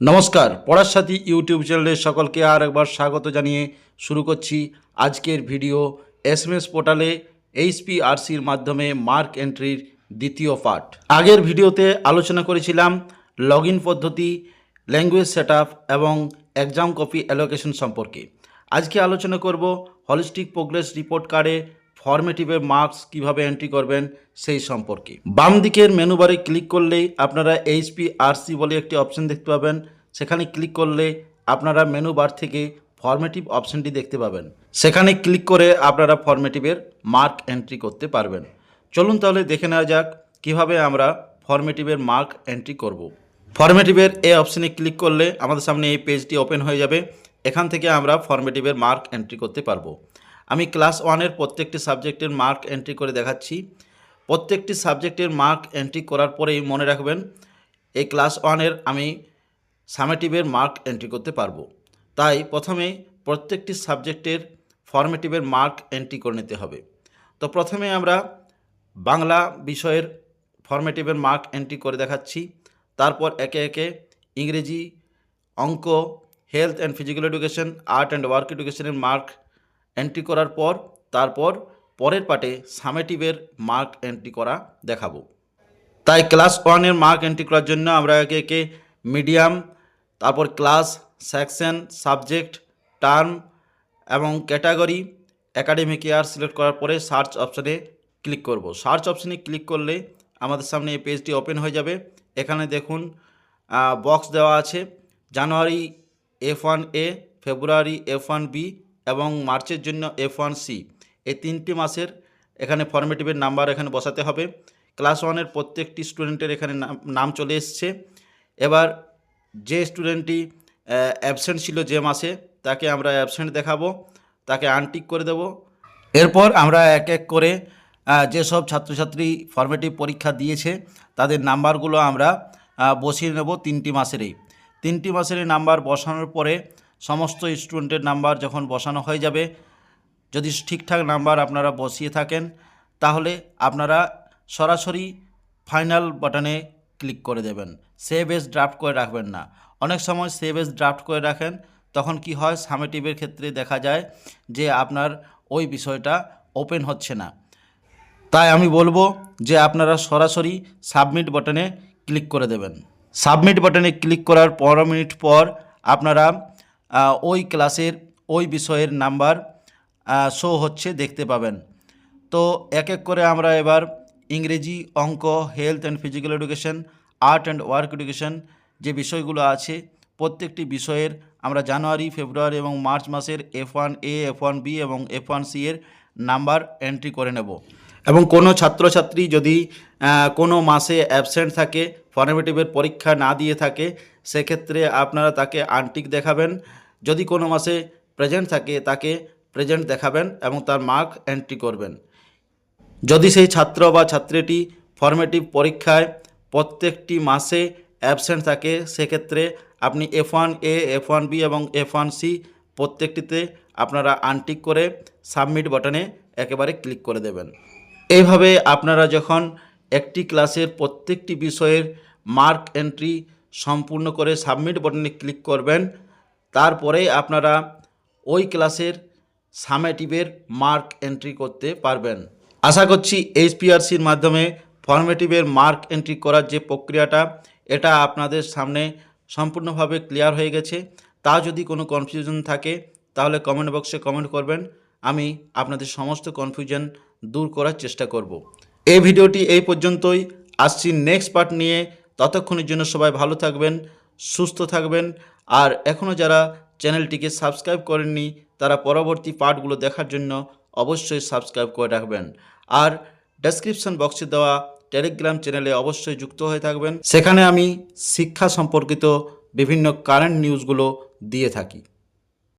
নমস্কার, পড়ার সাথী ইউটিউব চ্যানেলে সকলকে আর একবার স্বাগত জানিয়ে শুরু করছি আজকের ভিডিও এসএমএস পোর্টালে এইচপিআরসির মাধ্যমে মার্ক এন্ট্রির দ্বিতীয় পার্ট আগের ভিডিওতে আলোচনা করেছিলাম লগ পদ্ধতি, ল্যাঙ্গুয়েজ সেট এবং এক্সাম কপি অ্যালোকেশন সম্পর্কে। আজকে আলোচনা করব হলিস্টিক প্রোগ্রেস রিপোর্ট কার্ডে ফরমেটিভের মার্কস কীভাবে এন্ট্রি করবেন সেই সম্পর্কে। বাম দিকের মেনু বারে ক্লিক করলেই আপনারা এইচপি আরসি বলে একটি অপশন দেখতে পাবেন। সেখানে ক্লিক করলে আপনারা মেনু বার থেকে ফরমেটিভ অপশনটি দেখতে পাবেন। সেখানে ক্লিক করে আপনারা ফরমেটিভের মার্ক এন্ট্রি করতে পারবেন। চলুন তাহলে দেখে নেওয়া যাক কীভাবে আমরা ফরমেটিভের মার্ক এন্ট্রি করব। ফরমেটিভের এই অপশনে ক্লিক করলে আমাদের সামনে এই পেজটি ওপেন হয়ে যাবে। এখান থেকে আমরা ফরমেটিভের মার্ক এন্ট্রি করতে পারব। আমি ক্লাস ওয়ানের প্রত্যেকটি সাবজেক্টের মার্ক এন্ট্রি করে দেখাচ্ছি। প্রত্যেকটি সাবজেক্টের মার্ক এন্ট্রি করার পরেই মনে রাখবেন, এই ক্লাস ওয়ানের আমি সামেটিভের মার্ক এন্ট্রি করতে পারব। তাই প্রথমে প্রত্যেকটি সাবজেক্টের ফরমেটিভের মার্ক এন্ট্রি করে নিতে হবে। তো প্রথমে আমরা বাংলা বিষয়ের ফরমেটিভের মার্ক এন্ট্রি করে দেখাচ্ছি। তারপর একে একে ইংরেজি, অঙ্ক health and physical education art and work এডুকেশনের মার্ক এন্ট্রি করার পর, তারপর পরের পার্টে সামেটিভের মার্ক এন্ট্রি করা দেখাবো। তাই ক্লাস ওয়ানের মার্ক এন্ট্রি করার জন্য আমরা একে একে মিডিয়াম তারপর ক্লাস সেকশন সাবজেক্ট টার্ম এবং ক্যাটাগরি একাডেমিক ইয়ার সিলেক্ট করার পরে সার্চ অপশানে ক্লিক করব। সার্চ অপশানে ক্লিক করলে আমাদের সামনে এই পেজটি ওপেন হয়ে যাবে। এখানে দেখুন বক্স দেওয়া আছে January F one A February F one B এবং মার্চের জন্য এফ ওয়ান সি এই তিনটি মাসের এখানে ফর্মেটিভের নাম্বার এখানে বসাতে হবে। ক্লাস ওয়ানের প্রত্যেকটি স্টুডেন্টের এখানে নাম- চলে এসছে। এবার যে স্টুডেন্টটি অ্যাবসেন্ট ছিল যে মাসে, তাকে আমরা অ্যাবসেন্ট দেখাবো। তাকে আনটিক করে দেব। এরপর আমরা এক এক করে যেসব ছাত্রছাত্রী ফর্মেটিভ পরীক্ষা দিয়েছে, তাদের নাম্বারগুলো আমরা বসিয়ে নেব তিনটি মাসেরই। তিনটি মাসের এই নাম্বার বসানোর পরে সমস্ত স্টুডেন্টের নাম্বার যখন বসানো হয়ে যাবে, যদি ঠিকঠাক নাম্বার আপনারা বসিয়ে থাকেন, তাহলে আপনারা সরাসরি ফাইনাল বাটনে ক্লিক করে দেবেন। সেভ এস ড্রাফট করে রাখবেন না। অনেক সময় সেভ এস ড্রাফট করে রাখেন, তখন কি হয়, সামেটিভের ক্ষেত্রে দেখা যায় যে আপনার ওই বিষয়টা ওপেন হচ্ছে না। তাই আমি বলব যে আপনারা সরাসরি সাবমিট বাটনে ক্লিক করে দেবেন। সাবমিট বাটনে ক্লিক করার পনেরো মিনিট পর আপনারা ওই ক্লাসের, ওই বিষয়ের নাম্বার শো হচ্ছে দেখতে পাবেন। তো এক এক করে আমরা এবার ইংরেজি, অঙ্ক, health and physical education, art and work education যে বিষয়গুলো আছে, প্রত্যেকটি বিষয়ের আমরা জানুয়ারি, ফেব্রুয়ারি এবং মার্চ মাসের F one A F one B এবং এফ ওয়ান সি এর নাম্বার এন্ট্রি করে নেব। এবং কোনো ছাত্রছাত্রী যদি কোনো মাসে অ্যাবসেন্ট থাকে ফর্মেটিভের পরীক্ষা না দিয়ে থাকে, সেক্ষেত্রে আপনারা তাকে আনটিক দেখাবেন। যদি কোনো মাসে প্রেজেন্ট থাকে, তাকে প্রেজেন্ট দেখাবেন এবং তার মার্ক এন্ট্রি করবেন। যদি সেই ছাত্র বা ছাত্রীটি ফর্মেটিভ পরীক্ষায় প্রত্যেকটি মাসে অ্যাবসেন্ট থাকে, সেক্ষেত্রে আপনি F one A F one B এবং এফ ওয়ান সি প্রত্যেকটিতে আপনারা আনটিক করে সাবমিট বাটনে একেবারে ক্লিক করে দেবেন। এইভাবে আপনারা যখন একটি ক্লাসের প্রত্যেকটি বিষয়ের মার্ক এন্ট্রি সম্পূর্ণ করে সাবমিট বাটনে ক্লিক করবেন, তারপরে আপনারা ওই ক্লাসের সামেটিভের মার্ক এন্ট্রি করতে পারবেন। আশা করছি এইচপিআরসির মাধ্যমে ফর্মেটিভের মার্ক এন্ট্রি করার যে প্রক্রিয়াটা, এটা আপনাদের সামনে সম্পূর্ণভাবে ক্লিয়ার হয়ে গেছে। তা যদি কোনো কনফিউশন থাকে, তাহলে কমেন্ট বক্সে কমেন্ট করবেন। আমি আপনাদের সমস্ত কনফিউশন দূর করার চেষ্টা করব। এই ভিডিওটি এই পর্যন্তই। আসছি নেক্সট পার্ট নিয়ে। ততক্ষণের জন্য সবাই ভালো থাকবেন, সুস্থ থাকবেন। আর এখনও যারা চ্যানেলটিকে সাবস্ক্রাইব করেননি, তারা পরবর্তী পার্টগুলো দেখার জন্য অবশ্যই সাবস্ক্রাইব করে রাখবেন। আর ডেসক্রিপশন বক্সে দেওয়া টেলিগ্রাম চ্যানেলে অবশ্যই যুক্ত হয়ে থাকবেন। সেখানে আমি শিক্ষা সম্পর্কিত বিভিন্ন কারেন্ট নিউজগুলো দিয়ে থাকি।